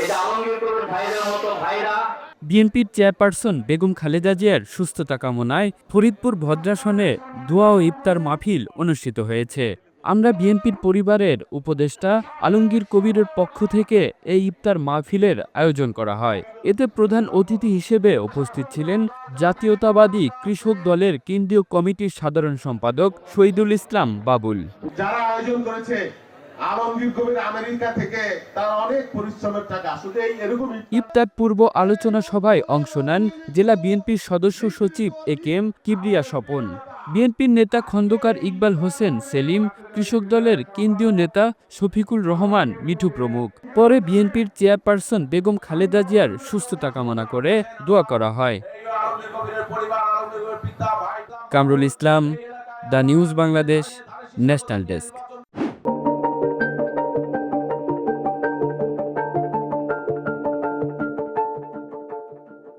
এই যে আলমগীর কবির ভাইদের মতো ভাইরা। বিএনপির চেয়ারপারসন বেগম খালেদা জিয়ার সুস্থতা কামনায় ফরিদপুর ভদ্রাসনে দোয়া ও ইফতার মাহফিল অনুষ্ঠিত হয়েছে। আমরা বিএনপির পরিবারের উপদেষ্টা আলমগীর কবিরের পক্ষ থেকে এই ইফতার মাহফিলের আয়োজন করা হয়। এতে প্রধান অতিথি হিসেবে উপস্থিত ছিলেন জাতীয়তাবাদী কৃষক দলের কেন্দ্রীয় কমিটির সাধারণ সম্পাদক শহীদুল ইসলাম বাবুল। যারা আয়োজন করেছে ইফতার পূর্ব আলোচনা সভায় অংশ নেন জেলা বিএনপির সদস্য সচিব A K M Kibria Swapan. বিএনপির নেতা খন্দকার ইকবাল হোসেন সেলিম, কৃষক দলের কেন্দ্রীয় নেতা শফিকুল রহমান, মিঠু প্রমুখ। পরে বিএনপির চেয়ারপারসন বেগম খালেদা জিয়ার সুস্থতা কামনা করে দোয়া করা হয়। Kamrul Islam, the news Bangladesh, national desk.